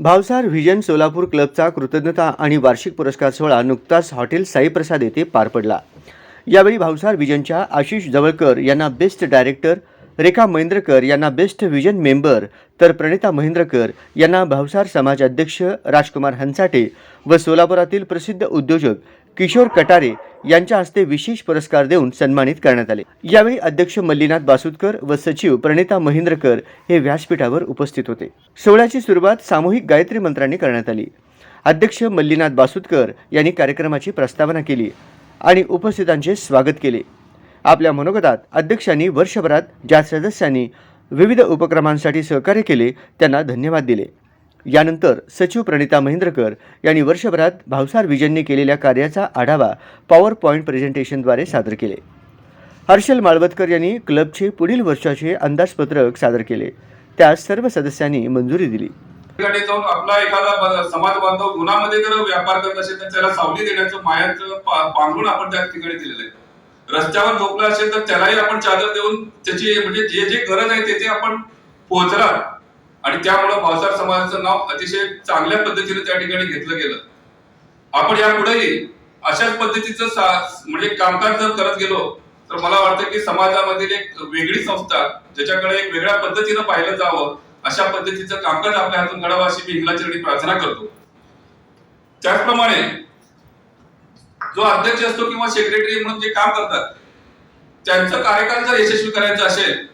Bhavsar vision Solapur क्लबचा कृतज्ञता आणि वार्षिक पुरस्कार सोहळा नुकताच हॉटेल साईप्रसाद येथे पार पडला. यावेळी भावसार व्हिजनच्या आशिष जवळकर यांना बेस्ट डायरेक्टर रेखा महेंद्रकर यांना बेस्ट व्हिजन मेंबर तर प्रणिता महेंद्रकर यांना भावसार समाज अध्यक्ष राजकुमार हंसाटे व सोलापुरातील प्रसिद्ध उद्योजक किशोर कटारे यांच्या हस्ते विशेष पुरस्कार देऊन सन्मानित करण्यात आले. यावेळी अध्यक्ष मल्लीनाथ बासुदकर व सचिव प्रणिता महेंद्रकर हे व्यासपीठावर उपस्थित होते. सोहळ्याची सुरुवात सामूहिक गायत्री मंत्रांनी करण्यात आली. अध्यक्ष मल्लीनाथ बासुदकर यांनी कार्यक्रमाची प्रस्तावना केली आणि उपस्थितांचे स्वागत केले. आपल्या मनोगतात अध्यक्षांनी वर्षभरात ज्या सदस्यांनी विविध उपक्रमांसाठी सहकार्य केले त्यांना धन्यवाद दिले. यानंतर सचिव प्रणिता महेंद्रकर यांनी वर्षभरात भावसार विजनने केलेल्या कार्याचा आढावा पॉवर पॉईंट प्रेझेंटेशनद्वारे सादर केले. हर्षल माळवतकर यांनी क्लबचे पुढील वर्षाचे अंदाजपत्रक सादर केले. त्यास सर्व सदस्यांनी मंजुरी दिली. ठिकाणी जाऊन आपला एखादा समाज बांधव गुन्हामध्ये जर व्यापार करत असेल तर त्याला सावली देण्याचं मायाचं पा- आपण त्या ठिकाणी दिलेलं आहे. रस्त्यावर झोपला असेल तर त्यालाही आपण चादर देऊन त्याची म्हणजे जे जे गरज आहे ते ते आपण पोहोचला आणि त्यामुळं भावसार समाजाचं नाव अतिशय चांगल्या पद्धतीने त्या ठिकाणी घेतलं गेलं. आपण यापुढेही अशाच पद्धतीचं म्हणजे कामकाज जर करत गेलो तर मला वाटतं की समाजामधील एक वेगळी संस्था ज्याच्याकडे एक वेगळ्या पद्धतीनं पाहिलं जावं अशा पद्धतीचं कामकाज आपल्या हातून घडावं अशी मी इंग्लाचरणी प्रार्थना करतो. त्याचप्रमाणे जो अध्यक्ष असतो किंवा सेक्रेटरी म्हणून जे काम करतात त्यांचं कार्यकाल जर यशस्वी करायचं असेल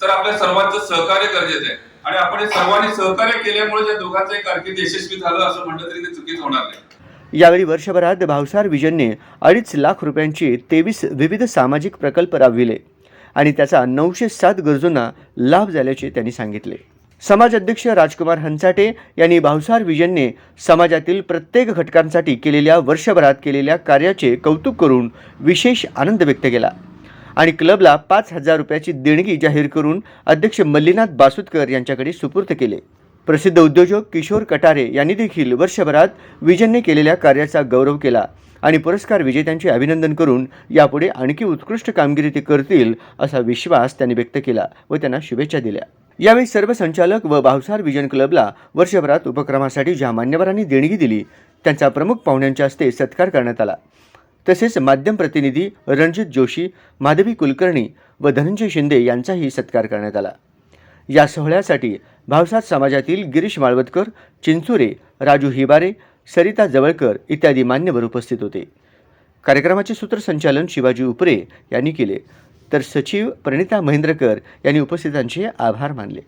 तर आपल्या सर्वांचं सहकार्य गरजेचं आहे. आणि आपण हे सर्वांनी सहकार्य केल्यामुळे त्या दोघांचं कारकीर्द यशस्वी झालं असं म्हटलं तरी ते चुकीच होणार नाही. यावेळी वर्षभरात भावसार विजनने अडीच लाख रुपयांचे तेवीस विविध सामाजिक प्रकल्प राबविले आणि त्याचा नऊशे सात गरजूंना लाभ झाल्याचे त्यांनी सांगितले. समाज अध्यक्ष राजकुमार हंसाटे यांनी भावसार विजनने समाजातील प्रत्येक घटकांसाठी केलेल्या वर्षभरात केलेल्या कार्याचे कौतुक करून विशेष आनंद व्यक्त केला. आणि क्लबला पाच हजार रुपयाची देणगी जाहीर करून अध्यक्ष मल्लीनाथ बासुदकर यांच्याकडे सुपूर्द केले. प्रसिद्ध उद्योजक किशोर कटारे यांनी देखील वर्षभरात विजनने केलेल्या कार्याचा गौरव केला आणि पुरस्कार विजेत्यांचे अभिनंदन करून यापुढे आणखी उत्कृष्ट कामगिरी ते करतील असा विश्वास त्यांनी व्यक्त केला व त्यांना शुभेच्छा दिल्या. यावेळी सर्व संचालक व भावसार विजन क्लबला वर्षभरात उपक्रमासाठी ज्या मान्यवरांनी देणगी दिली. त्यांचा प्रमुख पाहुण्यांच्या हस्ते सत्कार करण्यात आला. तसेच माध्यम प्रतिनिधी रणजित जोशी माधवी कुलकर्णी व धनंजय शिंदे यांचाही सत्कार करण्यात आला. या सोहळ्यासाठी भावसार समाजातील गिरीश माळवतकर चिंचुरे राजू हिबारे सरिता जवळकर इत्यादी मान्यवर उपस्थित होते. कार्यक्रमाचे सूत्रसंचालन शिवाजी उपरे यांनी केले. तर सचिव प्रणिता महेंद्रकर यांनी उपस्थितांचे आभार मानले.